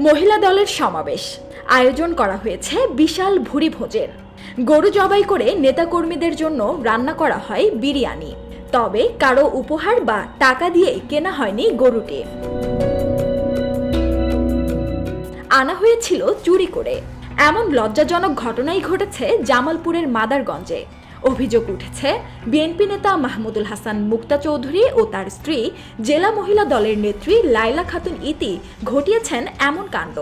মহিলা দলের সমাবেশ। আয়োজন করা হয়েছে বিশাল ভুরি ভোজের। গরু জবাই করে নেতাকর্মীদের জন্য রান্না করা হয় বিরিয়ানি। তবে কারও উপহার বা টাকা দিয়ে কেনা হয়নি গরুটি। আনা হয়েছিল চুরি করে। এমন লজ্জাজনক ঘটনাই ঘটেছে জামালপুরের মাদারগঞ্জে। অভিযোগ উঠেছে, বিএনপি নেতা মাহমুদুল হাসান মুক্তা চৌধুরী ও তার স্ত্রী জেলা মহিলা দলের নেত্রী লাইলা খাতুন ইতি ঘটিয়েছেন এমন কাণ্ড।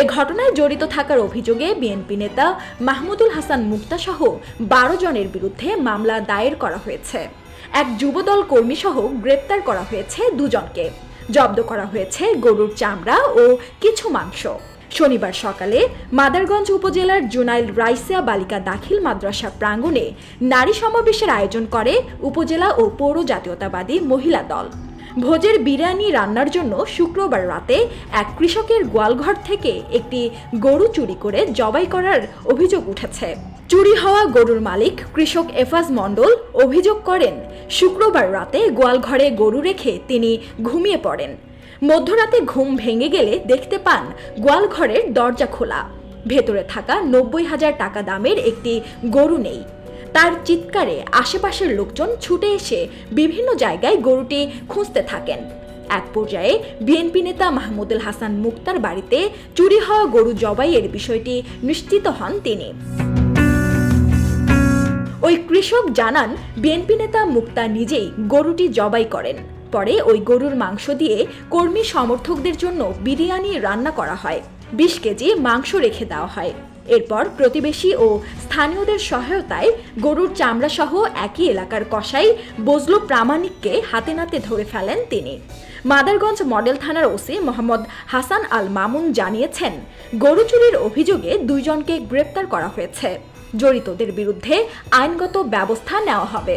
এ ঘটনায় জড়িত থাকার অভিযোগে বিএনপি নেতা মাহমুদুল হাসান মুক্তা সহ বারো জনের বিরুদ্ধে মামলা দায়ের করা হয়েছে। এক যুবদল কর্মী সহ গ্রেপ্তার করা হয়েছে দুজনকে। জব্দ করা হয়েছে গরুর চামড়া ও কিছু মাংস। শনিবার সকালে মাদারগঞ্জ উপজেলার জুনাইল রাইসিয়া বালিকা দাখিল মাদ্রাসা প্রাঙ্গণে নারী সমাবেশের আয়োজন করে উপজেলা ও পৌর জাতীয়তাবাদী মহিলা দল। ভোজের বিরিয়ানি রান্নার জন্য শুক্রবার রাতে এক কৃষকের গোয়ালঘর থেকে একটি গরু চুরি করে জবাই করার অভিযোগ উঠেছে। চুরি হওয়া গরুর মালিক কৃষক এফাজ মণ্ডল অভিযোগ করেন, শুক্রবার রাতে গোয়ালঘরে গরু রেখে তিনি ঘুমিয়ে পড়েন। মধ্যরাতে ঘুম ভেঙে গেলে দেখতে পান গোয়ালঘরের দরজা খোলা। ভেতরে থাকা নব্বই হাজার টাকা দামের একটি গরু নেই। তার চিৎকারে আশেপাশের লোকজন ছুটে এসে বিভিন্ন জায়গায় গরুটি খুঁজতে থাকেন। এক পর্যায়ে বিএনপি নেতা মাহমুদুল হাসান মুক্তার বাড়িতে চুরি হওয়া গরু জবাইয়ের বিষয়টি নিশ্চিত হন তিনি। ওই কৃষক জানান, বিএনপি নেতা মুক্তা নিজেই গরুটি জবাই করেন। পরে ওই গরুর মাংস দিয়ে কর্মী সমর্থকদের জন্য বিরিয়ানি রান্না করা হয়। বিশ কেজি মাংস রেখে দেওয়া হয়। এরপর প্রতিবেশী ও স্থানীয়দের সহায়তায় গরুর চামড়া সহ একই এলাকার কসাই বজলু প্রামাণিককে হাতে নাতে ধরে ফেলেন তিনি। মাদারগঞ্জ মডেল থানার ওসি মোহাম্মদ হাসান আল মামুন জানিয়েছেন, গরু চুরির অভিযোগে দুইজনকে গ্রেপ্তার করা হয়েছে। জড়িতদের বিরুদ্ধে আইনগত ব্যবস্থা নেওয়া হবে।